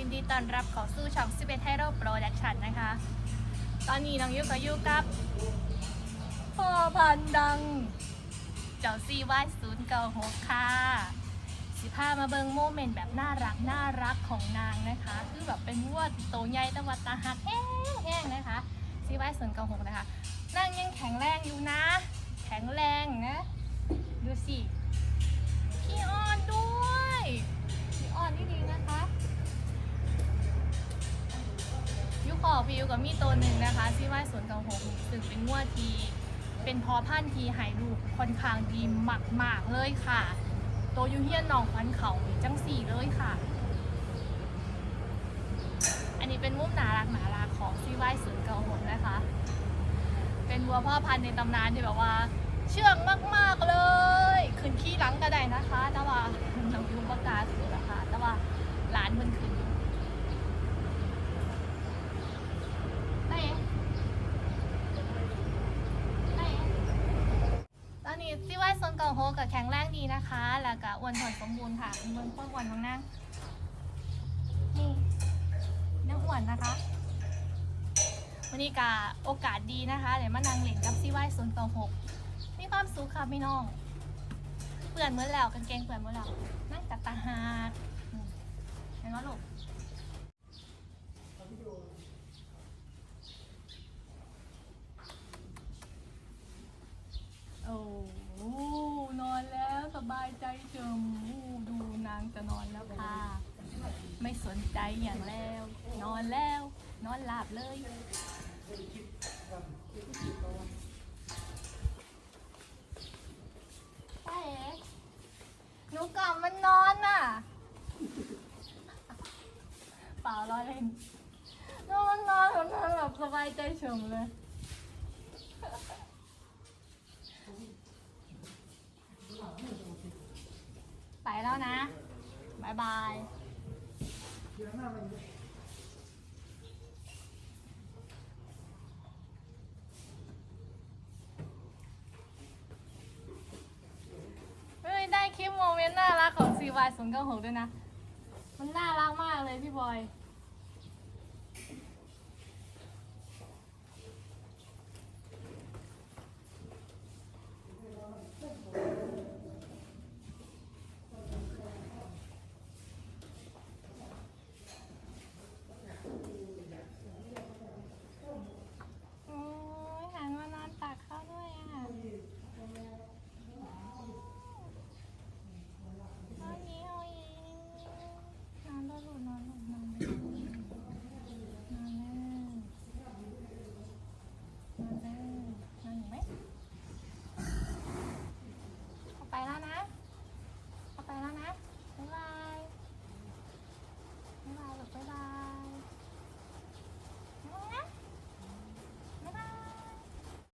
ยินดีต้อนรับเข้าสู่ช่อง11 Hero Production นะคะ ตอนนี้น้องยุก็อยู่กับพ่อพันธุ์ดัง เจ้าซีวายศูนย์เก้าหกค่ะ สิพามาเบิงโมเมนต์แบบน่ารักน่ารักของนางนะคะ คือแบบเป็นวัวโตใหญ่ตะวัดตาหักแห้งๆนะคะซีวายศูนย์เก้าหกนะคะนางยังแข็งแรงอยู่นะ แข็งแรงนะ ดูสิขี้อ่อนด้วยขี้อ่อนที่ดีนะคะ ยุคขอพิวกับมีตัวหนึ่งนะคะที่ว่าสวนเกาหงซึ่งเป็นงวดที เป็นพอพันธ์ทีหายลูกค่อนข้างดีมากๆเลยค่ะ ตัวยูเฮียนหนองฟันเขาจังสี่เลยค่ะ อันนี้เป็นมุมนารักหนารักของซีไวสวนเกาหงนะคะ เป็นวัวพ่อพันธุ์ในตำนานที่แบบว่า เชื่องมากๆเลย ขึ้นขี้หลังก็ได้นะคะแต่ว่าน้องยูประกาศคือนะคะ แต่ว่าหลานเพิ่นขึ้นอยู่ได้เองได้เอง ตอนนี้ที่ว่าโซนเก่าโฮกับแข็งแรงดีนะคะ แล้วก็อ้วนถอนสมบูรณ์ค่ะเบิ่งพวกอ้วนของนางนี่นางอ้วนนะคะ วันนี้กาโอกาสดีนะคะเดี๋ยวมานั่งเล่นกับซีไว้ศูนย์ต่อหกมีความสุขค่ะพี่น้องเปื่อนเมื่อแล้วกางเกงเปื่อนเมื่อแล้วนั่งตัดตาหากอืมเห็นไหมลูกโอ้โหนอนแล้วสบายใจเจิมอู้ดูนางจะนอนแล้วค่ะ ไม่ สนใจอย่างแล้ว นอนแล้ว นอนหลับเลยใช่เอ๋หนูกลับมันนอนน่ะ เปล่าล้อเล่นนอนนอนนอนแบบสบายใจเฉมเลยไปแล้วนะบ๊ายบาย เฮ้ยได้คลิปโมเมนต์น่ารักของ CY 0 9 6 ด้วยนะ มันน่ารักมากเลยพี่บอย ไปแล้วนะไปแล้วนะ บ๊ายบาย